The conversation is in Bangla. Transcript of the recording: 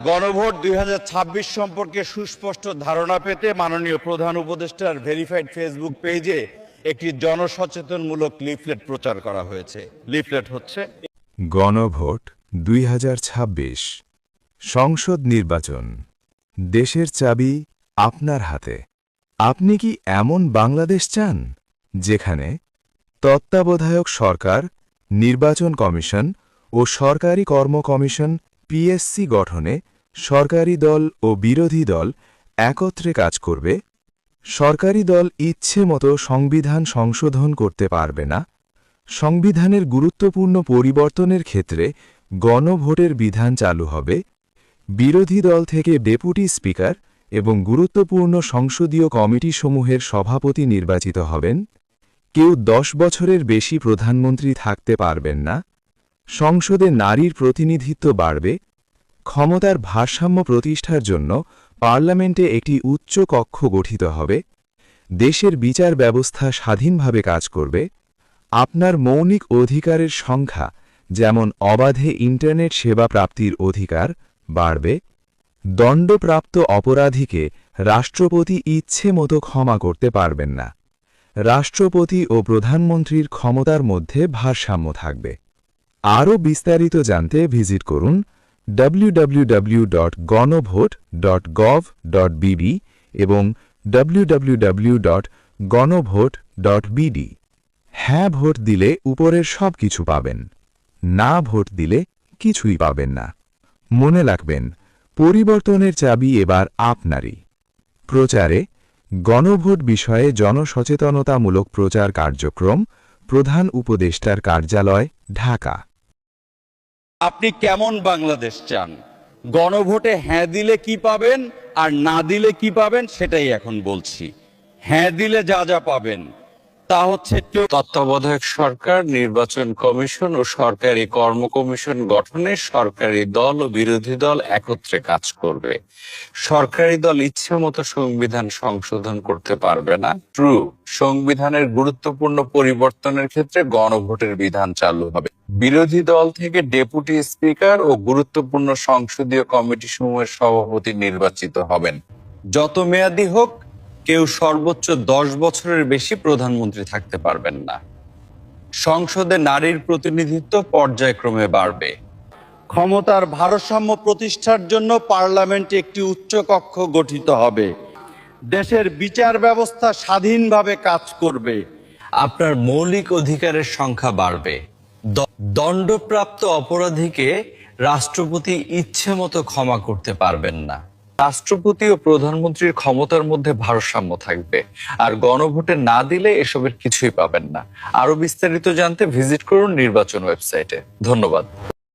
গণভোট দুই হাজার ছাব্বিশ সম্পর্কে সুস্পষ্ট ধারণা পেতে মাননীয় প্রধান উপদেষ্টার ভেরিফাইড ফেসবুক পেজে একটি জনসচেতনমূলক লিফলেট প্রচার করা হয়েছে। লিফলেট হচ্ছে গণভোট দুই হাজার ছাব্বিশ। সংসদ নির্বাচন। দেশের চাবি আপনার হাতে। আপনি কি এমন বাংলাদেশ চান, যেখানে তত্ত্বাবধায়ক সরকার, নির্বাচন কমিশন ও সরকারি কর্ম কমিশন, পিএসসি গঠনে সরকারি দল ও বিরোধী দল একত্রে কাজ করবে। সরকারি দল ইচ্ছে মতো সংবিধান সংশোধন করতে পারবে না। সংবিধানের গুরুত্বপূর্ণ পরিবর্তনের ক্ষেত্রে গণভোটের বিধান চালু হবে। বিরোধী দল থেকে ডেপুটি স্পিকার এবং গুরুত্বপূর্ণ সংসদীয় কমিটিসমূহের সভাপতি নির্বাচিত হবেন। কেউ দশ বছরের বেশি প্রধানমন্ত্রী থাকতে পারবেন না। সংসদে নারীর প্রতিনিধিত্ব বাড়বে। ক্ষমতার ভারসাম্য প্রতিষ্ঠার জন্য পার্লামেন্টে একটি উচ্চ কক্ষ গঠিত হবে। দেশের বিচার ব্যবস্থা স্বাধীনভাবে কাজ করবে। আপনার মৌলিক অধিকারের সংখ্যা, যেমন অবাধে ইন্টারনেট সেবা প্রাপ্তির অধিকার, বাড়বে। দণ্ডপ্রাপ্ত অপরাধীকে রাষ্ট্রপতি ইচ্ছে মতো ক্ষমা করতে পারবেন না। রাষ্ট্রপতি ও প্রধানমন্ত্রীর ক্ষমতার মধ্যে ভারসাম্য থাকবে। আরও বিস্তারিত জানতে ভিজিট করুন www.গণভোট.gov.bb এবং www.গণভোট.bd হ্যাঁ ভোট দিলে উপরের সব কিছু পাবেন। না, ভোট দিলে কিছুই পাবেন না। মনে রাখবেন, পরিবর্তনের চাবি এবার আপনারই। প্রচারে গণভোট বিষয়ে জনসচেতনতামূলক প্রচার কার্যক্রম প্রধান উপদেষ্টার কার্যালয়, ঢাকা। আপনি কেমন বাংলাদেশ চান? গণভোটে হ্যাঁ দিলে কি পাবেন আর না দিলে কি পাবেন সেটাই এখন বলছি। হ্যাঁ দিলে যা যা পাবেন। তা হচ্ছে তত্ত্বাবধায়ক সরকার, নির্বাচন কমিশন ও সরকারি কর্ম কমিশন গঠনে সরকারি দল ও বিরোধী দল একত্রে কাজ করবে। সরকারি দল ইচ্ছে মতো সংবিধান সংশোধন করতে পারবে না। ট্রু, সংবিধানের গুরুত্বপূর্ণ পরিবর্তনের ক্ষেত্রে গণভোটের বিধান চালু হবে। বিরোধী দল থেকে ডেপুটি স্পিকার ও গুরুত্বপূর্ণ সংসদীয় কমিটি সমূহের সভাপতি নির্বাচিত হবেন। যত মেয়াদি হোক কেউ সর্বোচ্চ দশ বছরের বেশি প্রধানমন্ত্রী থাকতে পারবেন না। সংসদে নারীর প্রতিনিধিত্ব পর্যায়ক্রমে বাড়বে। ক্ষমতার ভারসাম্য প্রতিষ্ঠার জন্য পার্লামেন্টে একটি উচ্চ কক্ষ গঠিত হবে। দেশের বিচার ব্যবস্থা স্বাধীনভাবে কাজ করবে। আপনার মৌলিক অধিকারের সংখ্যা বাড়বে। দণ্ডপ্রাপ্ত অপরাধীকে রাষ্ট্রপতি ইচ্ছে মতো ক্ষমা করতে পারবেন না। রাষ্ট্রপতি ও প্রধানমন্ত্রীর ক্ষমতার মধ্যে ভারসাম্য থাকবে। আর গণভোটে না দিলে এসবের কিছুই পাবেন না। আরও বিস্তারিত জানতে ভিজিট করুন নির্বাচন ওয়েবসাইটে। ধন্যবাদ।